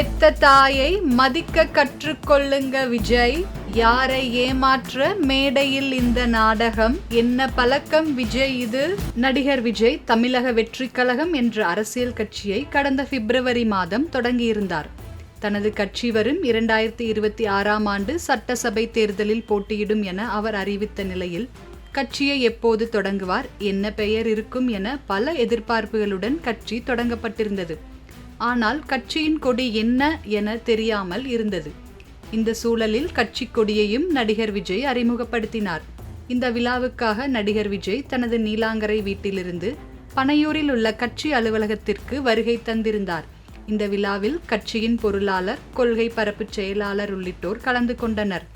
பெத்த தாயை மதிக்க கற்றுக்கொள்ளுங்க விஜய். யாரை ஏமாற்ற மேடையில் இந்த நாடகம்? என்ன பழக்கம் விஜய் இது? நடிகர் விஜய் தமிழக வெற்றி கழகம் என்ற அரசியல் கட்சியை கடந்த பிப்ரவரி மாதம் தொடங்கியிருந்தார். தனது கட்சி வரும் இரண்டாயிரத்தி இருபத்தி ஆறாம் ஆண்டு சட்டசபை தேர்தலில் போட்டியிடும் என அவர் அறிவித்த நிலையில் கட்சியை எப்போது தொடங்குவார் என்ன பெயர் இருக்கும் என பல எதிர்பார்ப்புகளுடன் கட்சி தொடங்கப்பட்டிருந்தது. ஆனால் கட்சியின் கொடி என்ன என தெரியாமல் இருந்தது. இந்த சூழலில் கட்சி கொடியையும் நடிகர் விஜய் அறிமுகப்படுத்தினார். இந்த விழாவுக்காக நடிகர் விஜய் தனது நீலாங்கரை வீட்டிலிருந்து பனையூரில் உள்ள கட்சி அலுவலகத்திற்கு வருகை தந்திருந்தார். இந்த விழாவில் கட்சியின் பொருளாளர் கொள்கை பரப்பு செயலாளர் உள்ளிட்டோர் கலந்து கொண்டனர்.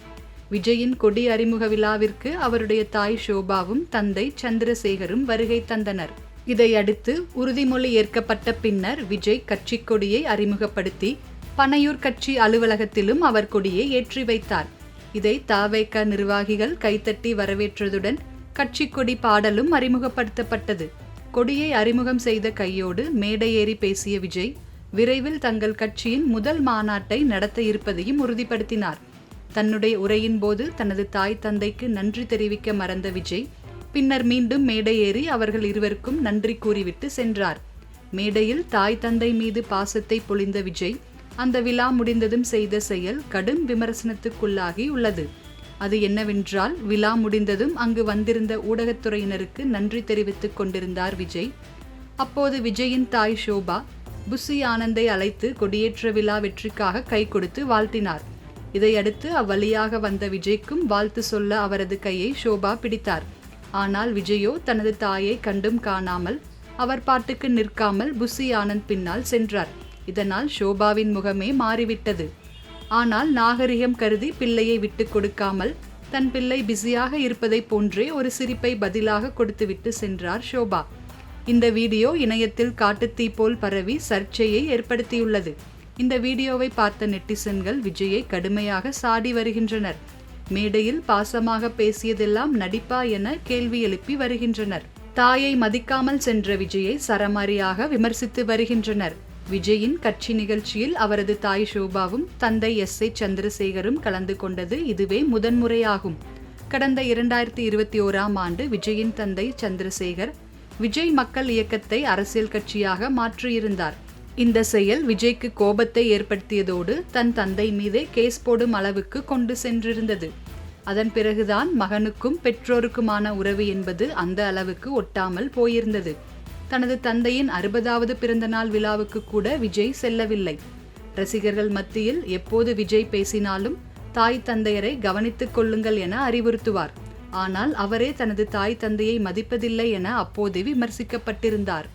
விஜயின் கொடி அறிமுக விழாவிற்கு அவருடைய தாய் ஷோபாவும் தந்தை சந்திரசேகரும் வருகை தந்தனர். இதையடுத்து உறுதிமொழி ஏற்கப்பட்ட பின்னர் விஜய் கட்சி கொடியை அறிமுகப்படுத்தி பனையூர் கட்சி அலுவலகத்திலும் அவர் கொடியை ஏற்றி வைத்தார். இதை தாவேக நிர்வாகிகள் கைத்தட்டி வரவேற்றதுடன் கட்சி கொடி பாடலும் அறிமுகப்படுத்தப்பட்டது. கொடியை அறிமுகம் செய்த கையோடு மேடை ஏறி பேசிய விஜய் விரைவில் தங்கள் கட்சியின் முதல் மாநாட்டை நடத்த இருப்பதையும் உறுதிப்படுத்தினார். தன்னுடைய உரையின் போது தனது தாய் தந்தைக்கு நன்றி தெரிவிக்க மறந்த விஜய் பின்னர் மீண்டும் மேடை ஏறி அவர்கள் இருவருக்கும் நன்றி கூறிவிட்டு சென்றார். மேடையில் தாய் தந்தை மீது பாசத்தை பொழிந்த விஜய் அந்த விழா முடிந்ததும் செய்த செயல் கடும் விமர்சனத்துக்குள்ளாகி உள்ளது. அது என்னவென்றால் விழா முடிந்ததும் அங்கு வந்திருந்த ஊடகத்துறையினருக்கு நன்றி தெரிவித்துக் கொண்டிருந்தார் விஜய். அப்போது விஜயின் தாய் ஷோபா புசி ஆனந்தை அழைத்து கொடியேற்ற விழா வெற்றிக்காக கை கொடுத்து வாழ்த்தினார். இதையடுத்து அவ்வழியாக வந்த விஜய்க்கும் வாழ்த்து சொல்ல அவரது கையை ஷோபா பிடித்தார். ஆனால் விஜயோ தனது தாயை கண்டும் காணாமல் அவர் பாட்டுக்கு நிற்காமல் புசி ஆனந்த் பின்னால் சென்றார். இதனால் ஷோபாவின் முகமே மாறிவிட்டது. ஆனால் நாகரிகம் கருதி பிள்ளையை விட்டு கொடுக்காமல் தன் பிள்ளை பிஸியாக இருப்பதை போன்றே ஒரு சிரிப்பை பதிலாக கொடுத்துவிட்டு சென்றார் ஷோபா. இந்த வீடியோ இணையத்தில் காட்டுத்தீ போல் பரவி சர்ச்சையை ஏற்படுத்தியுள்ளது. இந்த வீடியோவை பார்த்த நெட்டிசன்கள் விஜயை கடுமையாக சாடி வருகின்றனர். மேடையில் பாசமாக பேசியதெல்லாம் நடிப்பா என கேள்வி எழுப்பி வருகின்றனர். தாயை மதிக்காமல் சென்ற விஜயை சரமாரியாக விமர்சித்து வருகின்றனர். விஜயின் கட்சி நிகழ்ச்சியில் அவரது தாய் ஷோபாவும் தந்தை எஸ். ஏ. சந்திரசேகரும் கலந்து கொண்டது இதுவே முதன்முறையாகும். கடந்த இரண்டாயிரத்தி இருபத்தி ஓராம் ஆண்டு விஜயின் தந்தை சந்திரசேகர் விஜய் மக்கள் இயக்கத்தை அரசியல் கட்சியாக மாற்றியிருந்தார். இந்த செயல் விஜய்க்கு கோபத்தை ஏற்படுத்தியதோடு தன் தந்தை மீதே கேஸ் போடும் அளவுக்கு கொண்டு சென்றிருந்தது. அதன் பிறகுதான் மகனுக்கும் பெற்றோருக்குமான உறவு என்பது அந்த அளவுக்கு ஒட்டாமல் போயிருந்தது. தனது தந்தையின் அறுபதாவது பிறந்தநாள் விழாவுக்கு கூட விஜய் செல்லவில்லை. ரசிகர்கள் மத்தியில் எப்போது விஜய் பேசினாலும் தாய் தந்தையரை கவனித்துக் கொள்ளுங்கள் என அறிவுறுத்துவார். ஆனால் அவரே தனது தாய் தந்தையை மதிப்பதில்லை என அப்போது விமர்சிக்கப்பட்டிருந்தார்.